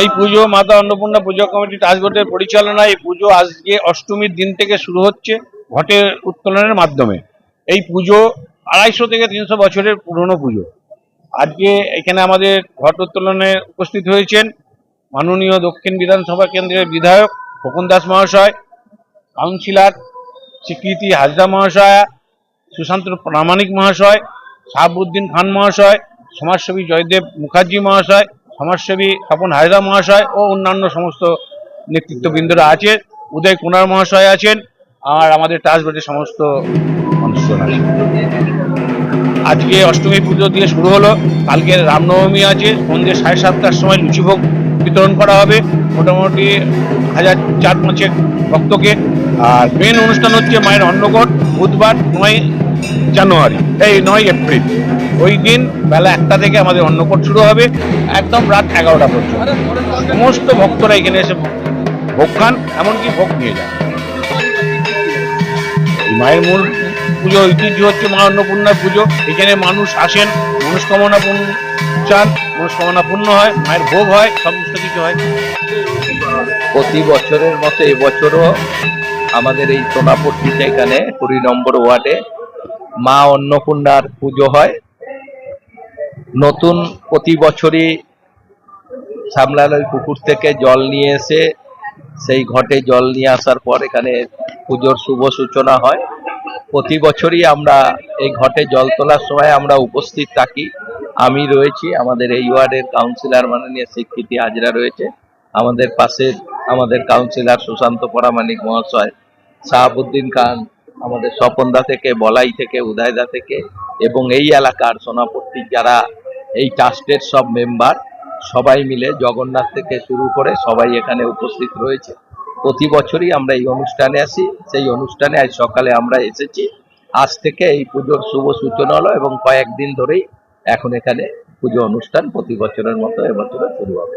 এই পুজো মাতা অন্নপূর্ণা পুজো কমিটি টাস্কবোর্ডের পরিচালনায় এই পুজো আজকে অষ্টমীর দিন থেকে শুরু হচ্ছে ঘটের উত্তোলনের মাধ্যমে। এই পুজো আড়াইশো থেকে তিনশো বছরের পুরনো পুজো। আজকে এখানে আমাদের ঘট উত্তোলনে উপস্থিত হয়েছেন মাননীয় দক্ষিণ বিধানসভা কেন্দ্রের বিধায়ক খোকন দাস মহাশয়, কাউন্সিলর স্বীকৃতি হাজরা মহাশয়া, সুশান্ত প্রামাণিক মহাশয়, শাহাবুদ্দিন খান মহাশয়, সমাজসেবী জয়দেব মুখার্জি মহাশয় সমাজসেবী স্বপন হায়দা মহাশয় ও অন্যান্য সমস্ত নেতৃত্ববৃন্দরা আছে উদয় কুমার মহাশয় আছেন, আর আমাদের টাসবোর্ডের সমস্ত মানুষজন আছে আজকে অষ্টমী পুজো দিয়ে শুরু হলো, কালকে রামনবমী আছে সন্ধ্যে সাড়ে সাতটার সময় লুচিভোগ বিতরণ করা হবে, মোটামুটি হাজার চার পাঁচেক ভক্তকে। আর মেন অনুষ্ঠান হচ্ছে মায়ের অন্নকট, বুধবার নয় জানুয়ারি, এই নয় এপ্রিল। ওই দিন বেলা একটা থেকে আমাদের অন্নকট শুরু হবে, একদম রাত এগারোটা পর্যন্ত। সমস্ত ভক্তরা এখানে এসে ভোগ খান, এমনকি ভোগ নিয়ে যান। মায়ের মূল পুজো, ঐতিহ্য হচ্ছে মা অন্নপূর্ণার পুজো। এখানে মানুষ আসেন, মনস্কামনা পূর্ণ চান, মনস্কামনা পূর্ণ হয়, মায়ের ভোগ হয়, সমস্ত কিছু হয়। প্রতি বছরের মতো এবছরও আমাদের এই সোনাপট্টিতে এখানে কুড়ি নম্বর ওয়ার্ডে মা অন্নপূর্ণার পুজো হয়। নতুন প্রতি বছরই সামলালের পুকুর থেকে জল নিয়ে এসে সেই ঘটে জল নিয়ে আসার পর এখানে পুজোর শুভ সূচনা হয়। প্রতি বছরই আমরা এই ঘটে জল তোলার সময় আমরা উপস্থিত থাকি। আমি রয়েছি, আমাদের এই ওয়ার্ডের কাউন্সিলর মাননীয় স্বীকৃতি হাজরা রয়েছে। আমাদের পাশের আমাদের কাউন্সিলর সুশান্ত পরামানিক মহাশয়, শাহাবুদ্দিন খান আমাদের স্বপনদা থেকে, বলাই থেকে, উদয়দা থেকে এবং এই এলাকার সোনাপট্টির যারা এই ট্রাস্টের সব মেম্বার, সবাই মিলে জগন্নাথ থেকে শুরু করে সবাই এখানে উপস্থিত রয়েছে। প্রতি বছরই আমরা এই অনুষ্ঠানে আসি। সেই অনুষ্ঠানে আজ সকালে আমরা এসেছি। আজ থেকে এই পুজোর শুভ সূচনা হলো এবং কয়েকদিন ধরেই এখন এখানে পুজো অনুষ্ঠান প্রতি বছরের মতো এবছরও শুরু হবে।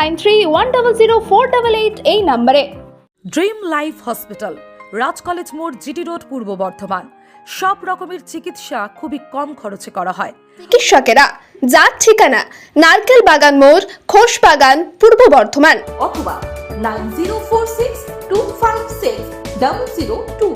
nine three one double zero four double eight এই নম্বরে। Dream life hospital Raj college মোড় জিটি রোড পূর্ব বর্ধমান। সব রকমের চিকিৎসা খুবই কম খরচে করা হয়। চিকিৎসকেরা যার ঠিকানা নারকেল বাগান মোড় খোস বাগান পূর্ব বর্ধমান। অথবা nine zero four six two five six double zero two